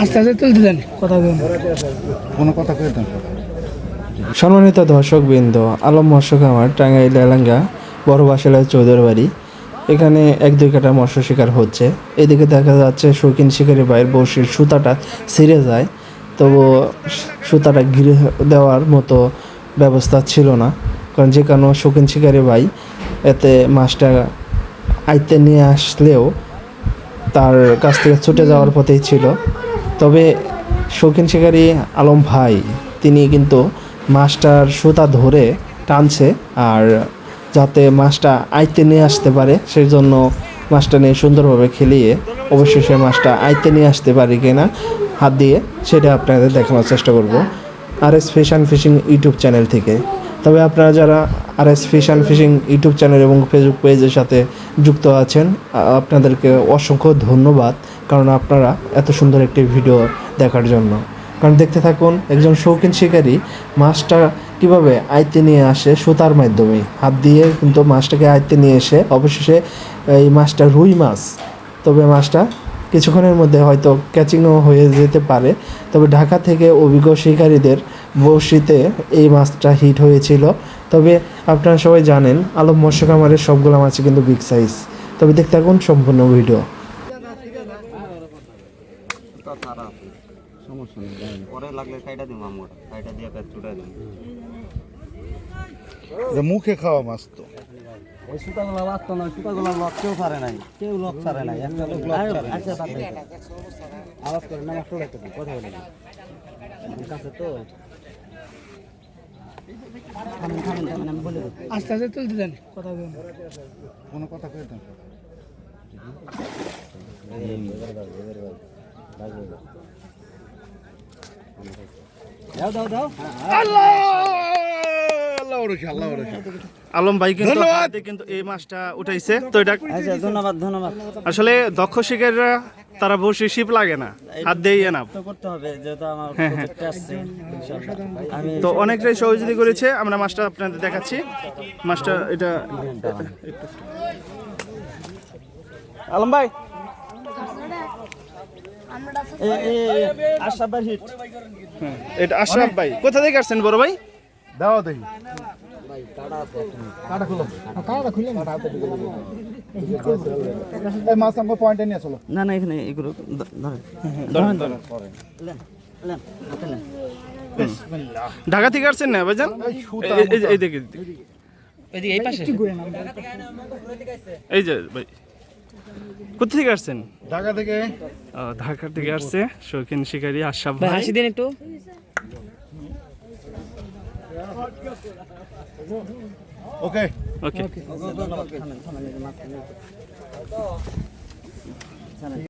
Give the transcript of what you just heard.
আস্তে আস্তে তুলতে দেন কথা বলুন। কোনো কথা কয়ে দেন। সম্মানিত দর্শক বৃন্দ আলম মৎস্য খামার টাঙ্গাইল এলাঙ্গা বড় বাসালার চৌধুরী বাড়ি এখানে এক দুই কাটা মৎস্য শিকার হচ্ছে। এদিকে দেখা যাচ্ছে শৌখিন শিকারী ভাইয়ের বসির সুতাটা ছিঁড়ে যায়। তবু সুতাটা ঘিরে দেওয়ার মতো ব্যবস্থা ছিল না। কারণ যে কোনো শৌখিন শিকারী ভাই এতে মাছটা আইতে নিয়ে আসলেও তার কাছ থেকে ছুটে যাওয়ার পথেই ছিল। তবে শৌখিন শিকারী আলম ভাই, তিনি কিন্তু মাছটার সুতা ধরে টানছে আর যাতে মাছটা আইতে নিয়ে আসতে পারে সেই জন্য মাছটা নিয়ে সুন্দরভাবে খেলিয়ে অবশ্যই সে মাছটা আইতে নিয়ে আসতে পারে কিনা হাত দিয়ে, সেটা আপনাদের দেখানোর চেষ্টা করব। R S fish and fishing YouTube channel থেকে। তবে আপনারা যারা R S fish and fishing YouTube channel এবং ফেসবুক পেজের সাথে যুক্ত আছেন আপনাদেরকে অসংখ্য ধন্যবাদ, কারণ আপনারা এত সুন্দর একটি ভিডিও দেখার জন্য। কারণ দেখতে থাকুন, একজন শৌখিন শিকারী মাছটা কীভাবে আয়ত্তে নিয়ে আসে সুতার মাধ্যমে। হাত দিয়ে কিন্তু মাছটাকে আয়ত্তে নিয়ে এসে অবশেষে এই মাছটা রুই মাছ। তবে মাছটা কিছুক্ষণের মধ্যে হয়তো ক্যাচিংও হয়ে যেতে পারে। তবে ঢাকা থেকে অভিজ্ঞ শিকারীদের বড়শিতে এই মাছটা হিট হয়েছিল। তবে আপনারা সবাই জানেন আলম মৎস্য খামারের সবগুলো মাছই কিন্তু বিগ সাইজ তবে দেখতে থাকুন সম্পূর্ণ ভিডিও। সমস্যা নেই পরে লাগলে কাইটা দিব আমরা কাইটা দিয়ে কাজ চুটাই দিন মুখে খাওয়া মাছ তো। এই সুতাগুলো লাগতো না সুতাগুলো লক কেউ পারে নাই। কেউ লক পারে নাই একটা লোক লক পারে আওয়াজ করে না মাস্টার রাখতে কথা বলে কাছে তো? আস্তে আস্তে তুলতে দেন। কথা বলুন। কোনো কথা কয়ে দেন। দাও দাও দাও। আল্লাহ! আলম ভাই কিন্তু হাতে কিন্তু এই মাছটা উঠাইছে। তো এটা আচ্ছা ধন্যবাদ ধন্যবাদ। আসলে দক্ষ শিকারীরা তারা বসে শিপ লাগে না। হাত দিয়ে না তো করতে হবে যেহেতু আমার আসছে তো অনেকটাই সহযোগিতা করেছে আমরা মাছটা আপনাদের দেখাচ্ছি। মাছটা এটা আলম ভাই। হিট। এটা আশরাফ ভাই। কোথা থেকে আসছেন বড় ভাই? দাও দেখি না না এখানে এগুলো ধরেন। ঢাকা থেকে আসছেন না ভাইজান? এই দেখে এই যে ভাই। কোথা থেকে আসছেন? ঢাকা থেকে। ঢাকা থেকে আসছে শৌখিন শিকারী আশরাফ ভাই। হাসি দিন একটু। ওকে ওকে ধন্যবাদ থামেন, থামেন, এই যে মাছ নিয়ে-